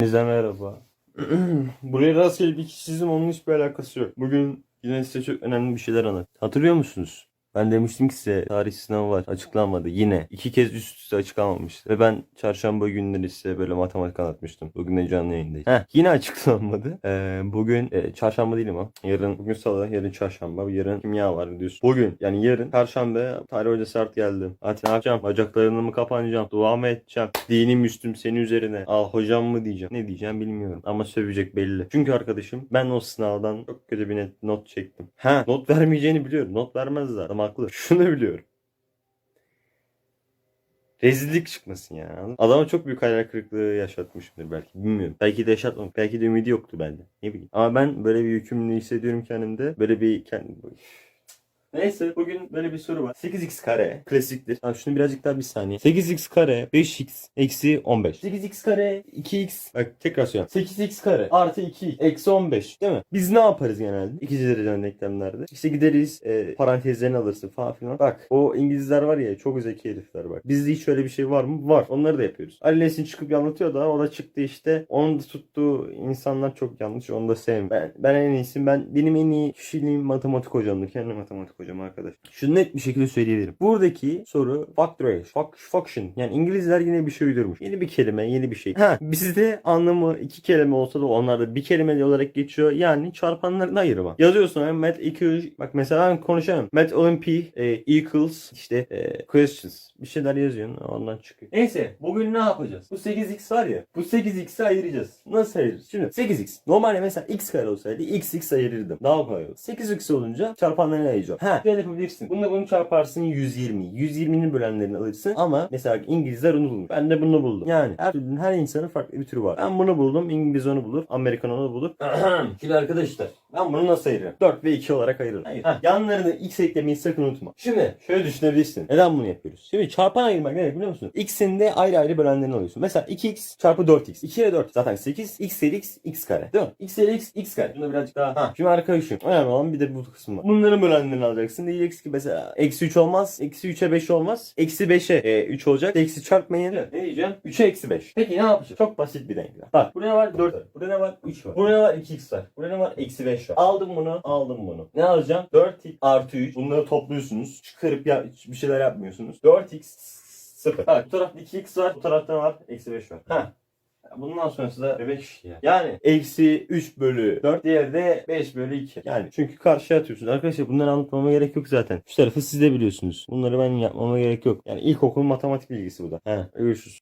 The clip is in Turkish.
Hepinize merhaba. Buraya rastgele bir kişi çizdim onun hiçbir alakası yok. Bugün yine size çok önemli bir şeyler anlat. Hatırlıyor musunuz? Ben demiştim ki size tarih sınavı var açıklanmadı yine. iki kez üst üste açıklanmamıştı. Ve ben çarşamba günleri size böyle matematik anlatmıştım. Bugün de canlı yayındayım. Heh, yine açıklanmadı. Ee, bugün e, çarşamba değil ama yarın bugün salı yarın çarşamba yarın kimya var diyorsun. Bugün yani yarın perşembe tarih hocası artık geldi. Artık ne yapacağım? Bacaklarını mı kapanacağım? Dua mı edeceğim? Dinim üstüm senin üzerine. Al hocam mı diyeceğim. Ne diyeceğim bilmiyorum. Ama sövecek belli. Çünkü arkadaşım ben o sınavdan çok kötü bir net not çektim. Ha not vermeyeceğini biliyorum. Not vermezler. Adam haklı. Şunu biliyorum. Rezillik çıkmasın ya. Adama çok büyük hayal kırıklığı yaşatmışımdır belki. Bilmiyorum. Belki de yaşatmadım. Belki de ümidi yoktu bende. Ne bileyim. Ama ben böyle bir yükümlülüğü hissediyorum kendimde. Böyle bir kendim... Neyse bugün böyle bir soru var. 8x kare klasiktir. Tamam şunu birazcık daha bir saniye. 8x kare 5x eksi 15. 8x kare 2x. Bak tekrar söylüyorum. 8x kare artı 2 eksi 15. Değil mi? Biz ne yaparız genelde? İkinci dereceden denklemlerde. İşte gideriz e, parantezlerini alırsın falan filan. Bak o İngilizler var ya çok zeki herifler bak. Bizde hiç öyle bir şey var mı? Var. Onları da yapıyoruz. Ali Nesin çıkıp anlatıyor da o da çıktı işte. Onun da tuttuğu insanlar çok yanlış. Onu da sevmiyorum. Ben, ben en iyisi ben benim en iyi kişiliğim matematik hocamdır. Kendi matematik hocam arkadaş. Şunu net bir şekilde söyleyebilirim. Buradaki soru factorization. Fuck, function. Yani İngilizler yine bir şey uydurmuş. Yeni bir kelime, yeni bir şey. Ha bizde anlamı iki kelime olsa da onlarda bir kelime olarak geçiyor. Yani çarpanların ayırma. Yazıyorsun yani mat equals bak mesela ben konuşamam. Mat olympi e, equals işte e, questions. Bir şeyler yazıyorsun ondan çıkıyor. Neyse bugün ne yapacağız? Bu 8x var ya. Bu 8x'i ayıracağız. Nasıl ayıracağız? Şimdi 8x. Normalde mesela x kare olsaydı x x ayırırdım. Daha kolay olur. 8x olunca çarpanlarını ayıracağım. Ha şöyle yapabilirsin. Bununla bunu çarparsın 120. 120'nin bölenlerini alırsın. Ama mesela İngilizler onu bulmuş. Ben de bunu buldum. Yani her türlü her insanın farklı bir türü var. Ben bunu buldum. İngiliz onu bulur. Amerikan onu bulur. Şimdi arkadaşlar ben bunu nasıl ayırırım? 4 ve 2 olarak ayırırım. Hayır. Heh, yanlarını x eklemeyi sakın unutma. Şimdi şöyle düşünebilirsin. Neden bunu yapıyoruz? Şimdi çarpan ayırmak ne demek biliyor musun? X'in de ayrı ayrı bölenlerini alıyorsun. Mesela 2x çarpı 4x. 2 ile 4 zaten 8. x ile x x kare. Değil mi? x ile x x kare. Şunu birazcık daha. Ha. Şimdi arkadaşım. Önemli olan bir de bu kısım var. Bunların bölenlerini alacaksın. Diyeceksin ki mesela eksi 3 olmaz. Eksi 3'e 5 olmaz. Eksi 5'e e, 3 olacak. Eksi çarpmayın. Ne diyeceğim? 3'e eksi 5. Peki ne yapacağız? Çok basit bir denklem. Bak burada ne var? 4 var. Burada ne var? 3 var. Burada ne var? 2x var. Burada ne var? Eksi 5 var. Aldım bunu. Aldım bunu. Ne alacağım? 4x artı 3. Bunları topluyorsunuz. Çıkarıp ya bir şeyler yapmıyorsunuz. 4x 0. Bak bu tarafta 2x var. Bu tarafta ne var? Eksi 5 var. Ha. Bundan sonrası da 5 ya. Yani eksi 3 bölü 4 diğeri de 5 bölü 2. Yani çünkü karşıya atıyorsunuz. Arkadaşlar bunları anlatmama gerek yok zaten. Şu tarafı siz de biliyorsunuz. Bunları ben yapmama gerek yok. Yani ilkokul matematik bilgisi bu da. He görüşürüz.